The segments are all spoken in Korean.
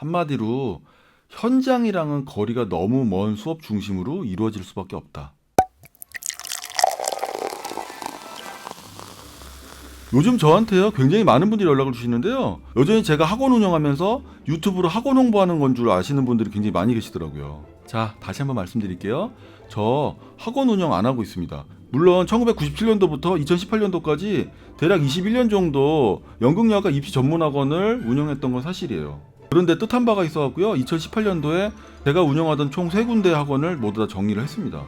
한마디로 현장이랑은 거리가 너무 먼 수업 중심으로 이루어질 수밖에 없다. 요즘 저한테요 굉장히 많은 분들이 연락을 주시는데요. 여전히 제가 학원 운영하면서 유튜브로 학원 홍보하는 건 줄 아시는 분들이 굉장히 많이 계시더라고요. 자 다시 한번 말씀드릴게요. 저 학원 운영 안 하고 있습니다. 물론 1997년도부터 2018년도까지 대략 21년 정도 연극영화과 입시 전문 학원을 운영했던 건 사실이에요 그런데 뜻한 바가 있어갖고요 2018년도에 제가 운영하던 총 3군데 학원을 모두 다 정리를 했습니다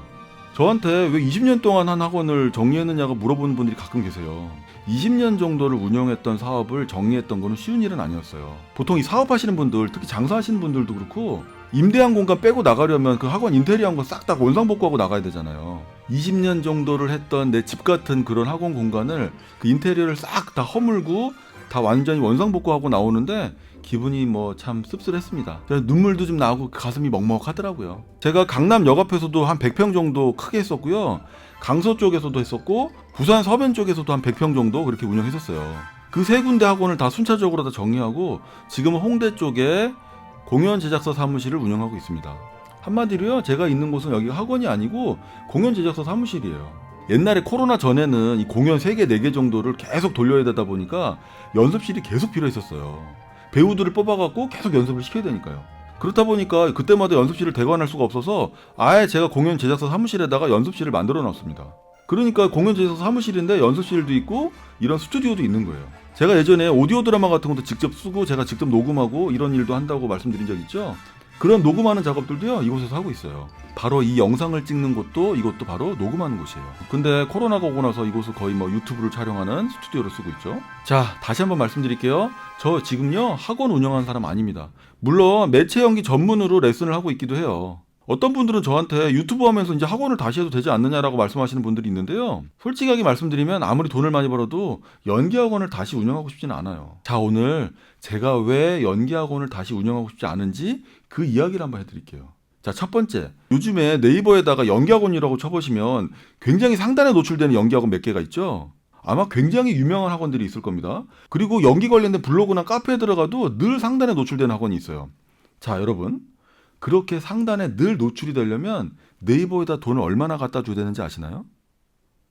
저한테 왜 20년 동안 한 학원을 정리했느냐고 물어보는 분들이 가끔 계세요. 20년 정도를 운영했던 사업을 정리했던 거는 쉬운 일은 아니었어요. 보통 이 사업하시는 분들, 특히 장사하시는 분들도 그렇고 임대한 공간 빼고 나가려면 그 학원 인테리어 한 거 싹 다 원상복구하고 나가야 되잖아요. 20년 정도를 했던 내 집 같은 그런 학원 공간을 그 인테리어를 싹 다 허물고 다 완전히 원상복구하고 나오는데 기분이 뭐 참 씁쓸했습니다. 눈물도 좀 나고 가슴이 먹먹하더라고요. 제가 강남 역 앞에서도 한 100평 정도 크게 했었고요. 강서 쪽에서도 했었고 부산 서변 쪽에서도 한 100평 정도 그렇게 운영했었어요. 그 세 군데 학원을 다 순차적으로 다 정리하고 지금은 홍대 쪽에 공연 제작사 사무실을 운영하고 있습니다. 한마디로요, 제가 있는 곳은 여기 학원이 아니고 공연 제작사 사무실이에요. 옛날에 코로나 전에는 이 공연 3개, 4개 정도를 계속 돌려야 되다 보니까 연습실이 계속 필요했었어요. 배우들을 뽑아갖고 계속 연습을 시켜야 되니까요. 그렇다 보니까 그때마다 연습실을 대관할 수가 없어서 아예 제가 공연 제작사 사무실에다가 연습실을 만들어 놨습니다. 그러니까 공연 제작사 사무실인데 연습실도 있고 이런 스튜디오도 있는 거예요. 제가 예전에 오디오 드라마 같은 것도 직접 쓰고 제가 직접 녹음하고 이런 일도 한다고 말씀드린 적 있죠. 그런 녹음하는 작업들도요 이곳에서 하고 있어요. 바로 이 영상을 찍는 곳도 이것도 바로 녹음하는 곳이에요. 근데 코로나가 오고 나서 이곳을 거의 뭐 유튜브를 촬영하는 스튜디오로 쓰고 있죠. 자 다시 한번 말씀드릴게요. 저 지금요 학원 운영하는 사람 아닙니다. 물론 매체 연기 전문으로 레슨을 하고 있기도 해요. 어떤 분들은 저한테 유튜브 하면서 이제 학원을 다시 해도 되지 않느냐라고 말씀하시는 분들이 있는데요. 솔직하게 말씀드리면 아무리 돈을 많이 벌어도 연기 학원을 다시 운영하고 싶지는 않아요. 자, 오늘 제가 왜 연기 학원을 다시 운영하고 싶지 않은지 그 이야기를 한번 해드릴게요. 자, 첫 번째. 요즘에 네이버에다가 연기학원이라고 쳐보시면 굉장히 상단에 노출되는 연기학원 몇 개가 있죠? 아마 굉장히 유명한 학원들이 있을 겁니다. 그리고 연기 관련된 블로그나 카페에 들어가도 늘 상단에 노출되는 학원이 있어요. 자, 여러분. 그렇게 상단에 늘 노출이 되려면 네이버에다 돈을 얼마나 갖다 줘야 되는지 아시나요?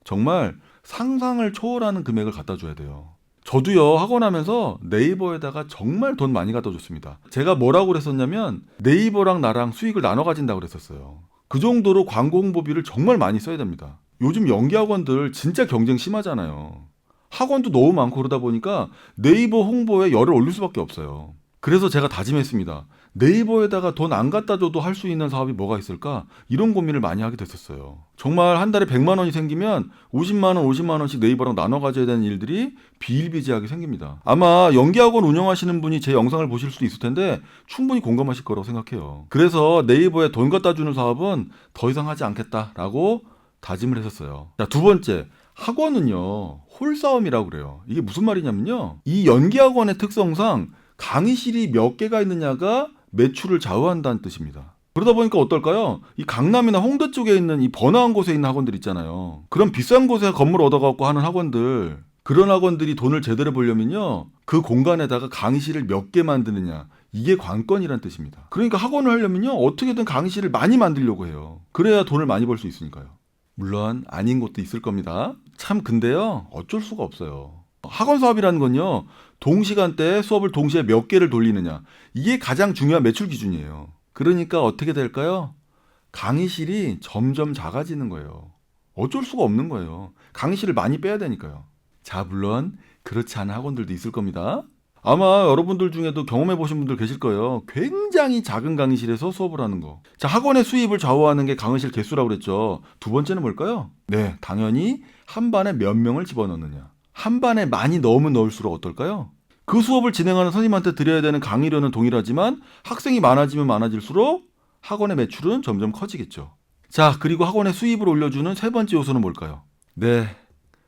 정말 상상을 초월하는 금액을 갖다 줘야 돼요. 저도요 학원 하면서 네이버에다가 정말 돈 많이 갖다 줬습니다. 제가 뭐라고 그랬었냐면 네이버랑 나랑 수익을 나눠 가진다고 그랬었어요. 그 정도로 광고 홍보비를 정말 많이 써야 됩니다. 요즘 연기 학원들 진짜 경쟁 심하잖아요. 학원도 너무 많고 그러다 보니까 네이버 홍보에 열을 올릴 수밖에 없어요. 그래서 제가 다짐했습니다. 네이버에다가 돈 안 갖다 줘도 할 수 있는 사업이 뭐가 있을까? 이런 고민을 많이 하게 됐었어요. 정말 한 달에 100만 원이 생기면 50만 원, 50만 원씩 네이버랑 나눠 가져야 되는 일들이 비일비재하게 생깁니다. 아마 연기학원 운영하시는 분이 제 영상을 보실 수도 있을 텐데 충분히 공감하실 거라고 생각해요. 그래서 네이버에 돈 갖다 주는 사업은 더 이상 하지 않겠다라고 다짐을 했었어요. 자, 두 번째. 학원은요, 홀싸움이라고 그래요. 이게 무슨 말이냐면요. 이 연기학원의 특성상 강의실이 몇 개가 있느냐가 매출을 좌우한다는 뜻입니다. 그러다 보니까 어떨까요? 이 강남이나 홍대 쪽에 있는 이 번화한 곳에 있는 학원들 있잖아요. 그런 비싼 곳에 건물 얻어갖고 하는 학원들. 그런 학원들이 돈을 제대로 벌려면요. 그 공간에다가 강의실을 몇 개 만드느냐. 이게 관건이란 뜻입니다. 그러니까 학원을 하려면요. 어떻게든 강의실을 많이 만들려고 해요. 그래야 돈을 많이 벌 수 있으니까요. 물론 아닌 곳도 있을 겁니다. 참 근데요. 어쩔 수가 없어요. 학원 사업이라는 건요. 동시간대에 수업을 동시에 몇 개를 돌리느냐. 이게 가장 중요한 매출 기준이에요. 그러니까 어떻게 될까요? 강의실이 점점 작아지는 거예요. 어쩔 수가 없는 거예요. 강의실을 많이 빼야 되니까요. 자, 물론 그렇지 않은 학원들도 있을 겁니다. 아마 여러분들 중에도 경험해 보신 분들 계실 거예요. 굉장히 작은 강의실에서 수업을 하는 거. 자, 학원의 수입을 좌우하는 게 강의실 개수라고 그랬죠. 두 번째는 뭘까요? 네, 당연히 한 반에 몇 명을 집어넣느냐. 한 반에 많이 넣으면 넣을수록 어떨까요? 그 수업을 진행하는 선생님한테 드려야 되는 강의료는 동일하지만 학생이 많아지면 많아질수록 학원의 매출은 점점 커지겠죠. 자, 그리고 학원의 수입을 올려주는 세 번째 요소는 뭘까요? 네.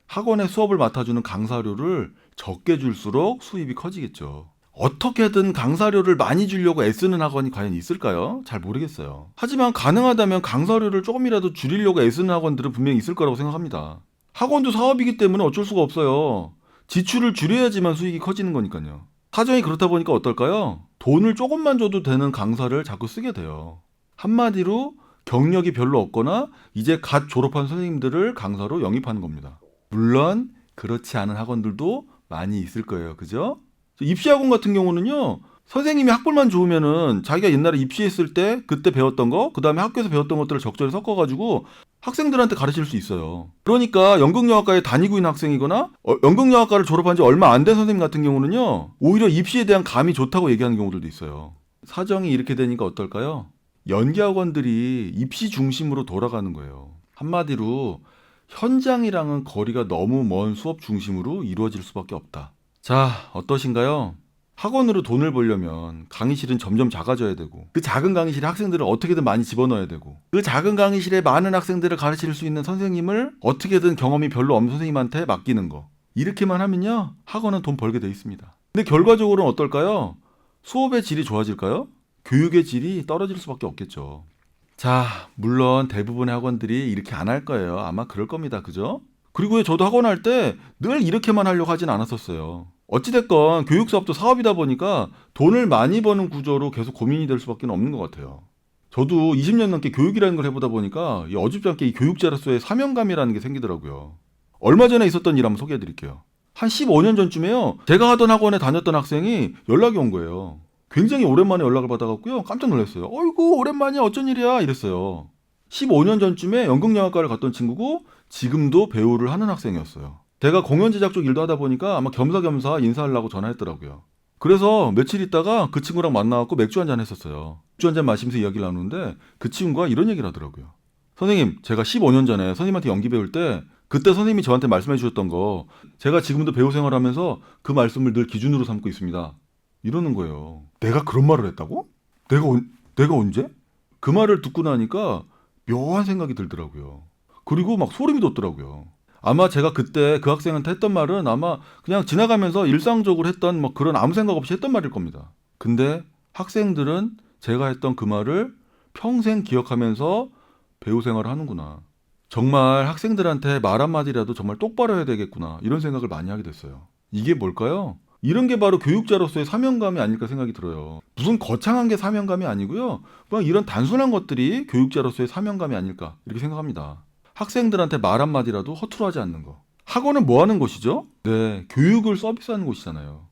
학원의 수업을 맡아주는 강사료를 적게 줄수록 수입이 커지겠죠. 어떻게든 강사료를 많이 주려고 애쓰는 학원이 과연 있을까요? 잘 모르겠어요. 하지만 가능하다면 강사료를 조금이라도 줄이려고 애쓰는 학원들은 분명히 있을 거라고 생각합니다. 학원도 사업이기 때문에 어쩔 수가 없어요. 지출을 줄여야지만 수익이 커지는 거니까요. 사정이 그렇다 보니까 어떨까요? 돈을 조금만 줘도 되는 강사를 자꾸 쓰게 돼요. 한마디로 경력이 별로 없거나 이제 갓 졸업한 선생님들을 강사로 영입하는 겁니다. 물론 그렇지 않은 학원들도 많이 있을 거예요. 그죠? 입시학원 같은 경우는요. 선생님이 학벌만 좋으면은 자기가 옛날에 입시했을 때 그때 배웠던 거, 그 다음에 학교에서 배웠던 것들을 적절히 섞어가지고 학생들한테 가르칠 수 있어요. 그러니까 연극영화과에 다니고 있는 학생이거나 어, 연극영화과를 졸업한 지 얼마 안 된 선생님 같은 경우는요. 오히려 입시에 대한 감이 좋다고 얘기하는 경우들도 있어요. 사정이 이렇게 되니까 어떨까요? 연기학원들이 입시 중심으로 돌아가는 거예요. 한마디로 현장이랑은 거리가 너무 먼 수업 중심으로 이루어질 수밖에 없다. 자, 어떠신가요? 학원으로 돈을 벌려면 강의실은 점점 작아져야 되고 그 작은 강의실에 학생들을 어떻게든 많이 집어넣어야 되고 그 작은 강의실에 많은 학생들을 가르칠 수 있는 선생님을 어떻게든 경험이 별로 없는 선생님한테 맡기는 거 이렇게만 하면요 학원은 돈 벌게 돼 있습니다 근데 결과적으로는 어떨까요? 수업의 질이 좋아질까요? 교육의 질이 떨어질 수밖에 없겠죠 자 물론 대부분의 학원들이 이렇게 안 할 거예요 아마 그럴 겁니다 그죠? 그리고 저도 학원 할 때 늘 이렇게만 하려고 하진 않았었어요 어찌됐건 교육 사업도 사업이다 보니까 돈을 많이 버는 구조로 계속 고민이 될 수밖에 없는 것 같아요. 저도 20년 넘게 교육이라는 걸 해보다 보니까 이 어줍지 않게 이 교육자로서의 사명감이라는 게 생기더라고요. 얼마 전에 있었던 일 한번 소개해 드릴게요. 한 15년 전쯤에요. 제가 하던 학원에 다녔던 학생이 연락이 온 거예요. 굉장히 오랜만에 연락을 받아갖고요. 깜짝 놀랐어요. 어이구, 오랜만이야. 어쩐 일이야. 이랬어요. 15년 전쯤에 연극영화과를 갔던 친구고 지금도 배우를 하는 학생이었어요. 제가 공연 제작 쪽 일도 하다 보니까 아마 겸사겸사 인사하려고 전화했더라고요. 그래서 며칠 있다가 그 친구랑 만나갖고 맥주 한 잔 했었어요. 맥주 한 잔 마시면서 이야기를 나누는데 그 친구가 이런 얘기를 하더라고요. 선생님, 제가 15년 전에 선생님한테 연기 배울 때 그때 선생님이 저한테 말씀해 주셨던 거 제가 지금도 배우 생활하면서 그 말씀을 늘 기준으로 삼고 있습니다. 이러는 거예요. 내가 그런 말을 했다고? 내가 언, 내가 언제? 그 말을 듣고 나니까 묘한 생각이 들더라고요. 그리고 막 소름이 돋더라고요. 아마 제가 그때 그 학생한테 했던 말은 아마 그냥 지나가면서 일상적으로 했던 뭐 그런 아무 생각 없이 했던 말일 겁니다. 근데 학생들은 제가 했던 그 말을 평생 기억하면서 배우 생활을 하는구나. 정말 학생들한테 말 한마디라도 정말 똑바로 해야 되겠구나. 이런 생각을 많이 하게 됐어요. 이게 뭘까요? 이런 게 바로 교육자로서의 사명감이 아닐까 생각이 들어요. 무슨 거창한 게 사명감이 아니고요. 그냥 이런 단순한 것들이 교육자로서의 사명감이 아닐까 이렇게 생각합니다. 학생들한테 말 한마디라도 허투루 하지 않는 거. 학원은 뭐 하는 곳이죠? 네, 교육을 서비스하는 곳이잖아요.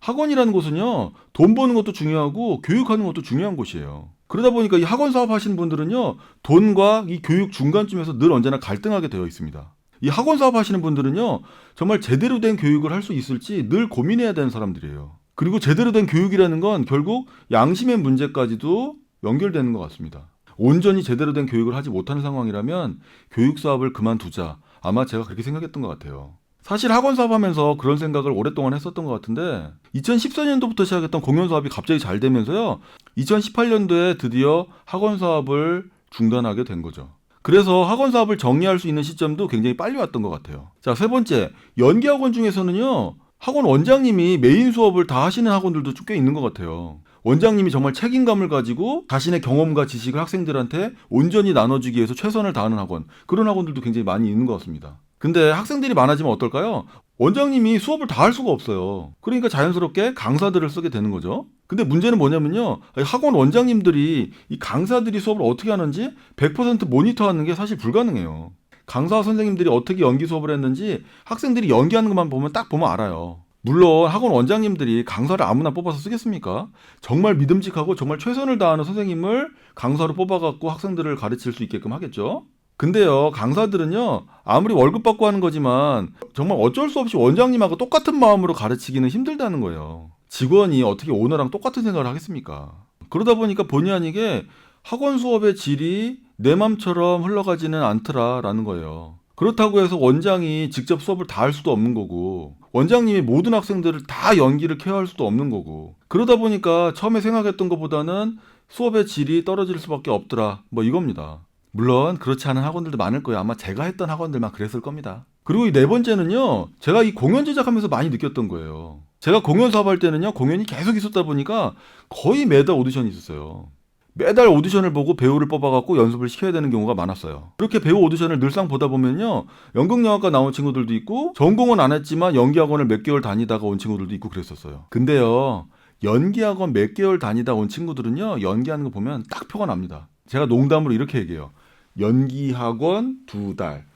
학원이라는 곳은요, 돈 버는 것도 중요하고 교육하는 것도 중요한 곳이에요. 그러다 보니까 이 학원 사업 하시는 분들은요, 돈과 이 교육 중간쯤에서 늘 언제나 갈등하게 되어 있습니다. 이 학원 사업 하시는 분들은요, 정말 제대로 된 교육을 할 수 있을지 늘 고민해야 되는 사람들이에요. 그리고 제대로 된 교육이라는 건 결국 양심의 문제까지도 연결되는 것 같습니다. 온전히 제대로 된 교육을 하지 못하는 상황이라면 교육 사업을 그만두자. 아마 제가 그렇게 생각했던 것 같아요. 사실 학원 사업하면서 그런 생각을 오랫동안 했었던 것 같은데 2014년도부터 시작했던 공연 사업이 갑자기 잘 되면서요. 2018년도에 드디어 학원 사업을 중단하게 된 거죠. 그래서 학원 사업을 정리할 수 있는 시점도 굉장히 빨리 왔던 것 같아요. 자, 세 번째. 연기 학원 중에서는요. 학원 원장님이 메인 수업을 다 하시는 학원들도 꽤 있는 것 같아요. 원장님이 정말 책임감을 가지고 자신의 경험과 지식을 학생들한테 온전히 나눠주기 위해서 최선을 다하는 학원 그런 학원들도 굉장히 많이 있는 것 같습니다. 근데 학생들이 많아지면 어떨까요? 원장님이 수업을 다 할 수가 없어요. 그러니까 자연스럽게 강사들을 쓰게 되는 거죠. 근데 문제는 뭐냐면요. 학원 원장님들이 이 강사들이 수업을 어떻게 하는지 100% 모니터하는 게 사실 불가능해요. 강사 선생님들이 어떻게 연기 수업을 했는지 학생들이 연기하는 것만 보면 딱 보면 알아요. 물론 학원 원장님들이 강사를 아무나 뽑아서 쓰겠습니까? 정말 믿음직하고 정말 최선을 다하는 선생님을 강사로 뽑아갖고 학생들을 가르칠 수 있게끔 하겠죠? 근데요, 강사들은요, 아무리 월급 받고 하는 거지만 정말 어쩔 수 없이 원장님하고 똑같은 마음으로 가르치기는 힘들다는 거예요. 직원이 어떻게 오너랑 똑같은 생각을 하겠습니까? 그러다 보니까 본의 아니게 학원 수업의 질이 내 맘처럼 흘러가지는 않더라라는 거예요. 그렇다고 해서 원장이 직접 수업을 다 할 수도 없는 거고 원장님이 모든 학생들을 다 연기를 케어할 수도 없는 거고 그러다 보니까 처음에 생각했던 것보다는 수업의 질이 떨어질 수밖에 없더라 뭐 이겁니다. 물론 그렇지 않은 학원들도 많을 거예요. 아마 제가 했던 학원들만 그랬을 겁니다. 그리고 이 네 번째는요. 제가 이 공연 제작하면서 많이 느꼈던 거예요. 제가 공연 사업할 때는요. 공연이 계속 있었다 보니까 거의 매달 오디션이 있었어요. 매달 오디션을 보고 배우를 뽑아갖고 연습을 시켜야 되는 경우가 많았어요. 그렇게 배우 오디션을 늘상 보다 보면요. 연극영화과 나온 친구들도 있고 전공은 안 했지만 연기학원을 몇 개월 다니다가 온 친구들도 있고 그랬었어요. 근데요. 연기학원 몇 개월 다니다 온 친구들은요. 연기하는 거 보면 딱 표가 납니다. 제가 농담으로 이렇게 얘기해요. 연기학원 두 달.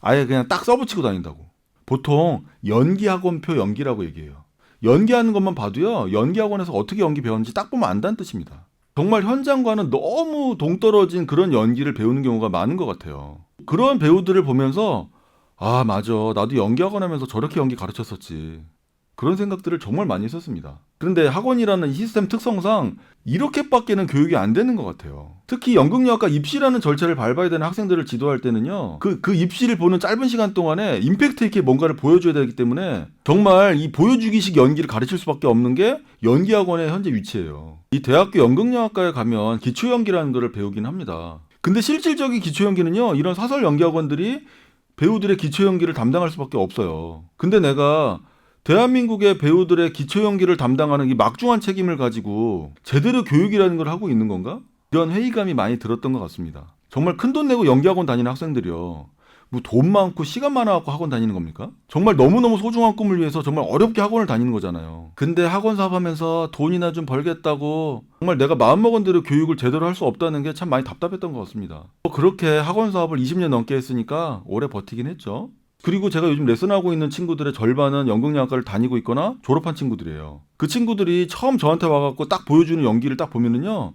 아예 그냥 딱 써붙이고 다닌다고. 보통 연기학원표 연기라고 얘기해요. 연기하는 것만 봐도요, 연기학원에서 어떻게 연기 배웠는지 딱 보면 안다는 뜻입니다. 정말 현장과는 너무 동떨어진 그런 연기를 배우는 경우가 많은 것 같아요. 그런 배우들을 보면서, 아, 맞아. 나도 연기학원 하면서 저렇게 연기 가르쳤었지. 그런 생각들을 정말 많이 했었습니다. 그런데 학원이라는 이 시스템 특성상 이렇게밖에는 교육이 안 되는 것 같아요. 특히 연극영화과 입시라는 절차를 밟아야 되는 학생들을 지도할 때는요, 그, 그 입시를 보는 짧은 시간 동안에 임팩트 있게 뭔가를 보여줘야 되기 때문에 정말 이 보여주기식 연기를 가르칠 수밖에 없는 게 연기학원의 현재 위치예요. 이 대학교 연극영화과에 가면 기초연기라는 것을 배우긴 합니다. 근데 실질적인 기초연기는요, 이런 사설 연기학원들이 배우들의 기초연기를 담당할 수밖에 없어요. 근데 내가 대한민국의 배우들의 기초 연기를 담당하는 이 막중한 책임을 가지고 제대로 교육이라는 걸 하고 있는 건가? 이런 회의감이 많이 들었던 것 같습니다. 정말 큰 돈 내고 연기학원 다니는 학생들이요. 뭐 돈 많고 시간 많아갖고 학원 다니는 겁니까? 정말 너무너무 소중한 꿈을 위해서 정말 어렵게 학원을 다니는 거잖아요. 근데 학원 사업하면서 돈이나 좀 벌겠다고 정말 내가 마음먹은 대로 교육을 제대로 할 수 없다는 게 참 많이 답답했던 것 같습니다. 뭐 그렇게 학원 사업을 20년 넘게 했으니까 오래 버티긴 했죠. 그리고 제가 요즘 레슨하고 있는 친구들의 절반은 연극영화과를 다니고 있거나 졸업한 친구들이에요. 그 친구들이 처음 저한테 와갖고 딱 보여주는 연기를 딱 보면은요,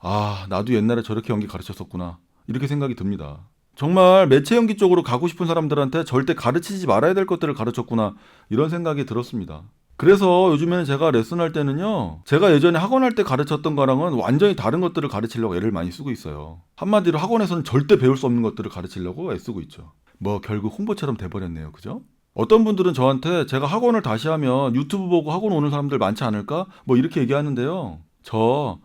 아, 나도 옛날에 저렇게 연기 가르쳤었구나. 이렇게 생각이 듭니다. 정말 매체 연기 쪽으로 가고 싶은 사람들한테 절대 가르치지 말아야 될 것들을 가르쳤구나. 이런 생각이 들었습니다. 그래서 요즘에는 제가 레슨할 때는요, 제가 예전에 학원할 때 가르쳤던 거랑은 완전히 다른 것들을 가르치려고 애를 많이 쓰고 있어요. 한마디로 학원에서는 절대 배울 수 없는 것들을 가르치려고 애쓰고 있죠. 뭐 결국 홍보처럼 돼버렸네요. 그죠? 어떤 분들은 저한테 제가 학원을 다시 하면 유튜브 보고 학원 오는 사람들 많지 않을까? 뭐 이렇게 얘기하는데요. 저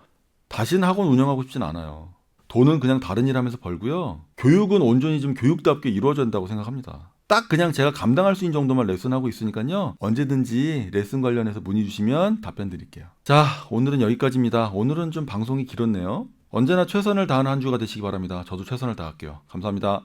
다시는 학원 운영하고 싶진 않아요. 돈은 그냥 다른 일 하면서 벌고요. 교육은 온전히 좀 교육답게 이루어져야 된다고 생각합니다. 딱 그냥 제가 감당할 수 있는 정도만 레슨하고 있으니까요. 언제든지 레슨 관련해서 문의 주시면 답변 드릴게요. 자, 오늘은 여기까지입니다. 오늘은 좀 방송이 길었네요. 언제나 최선을 다하는 한 주가 되시기 바랍니다. 저도 최선을 다할게요. 감사합니다.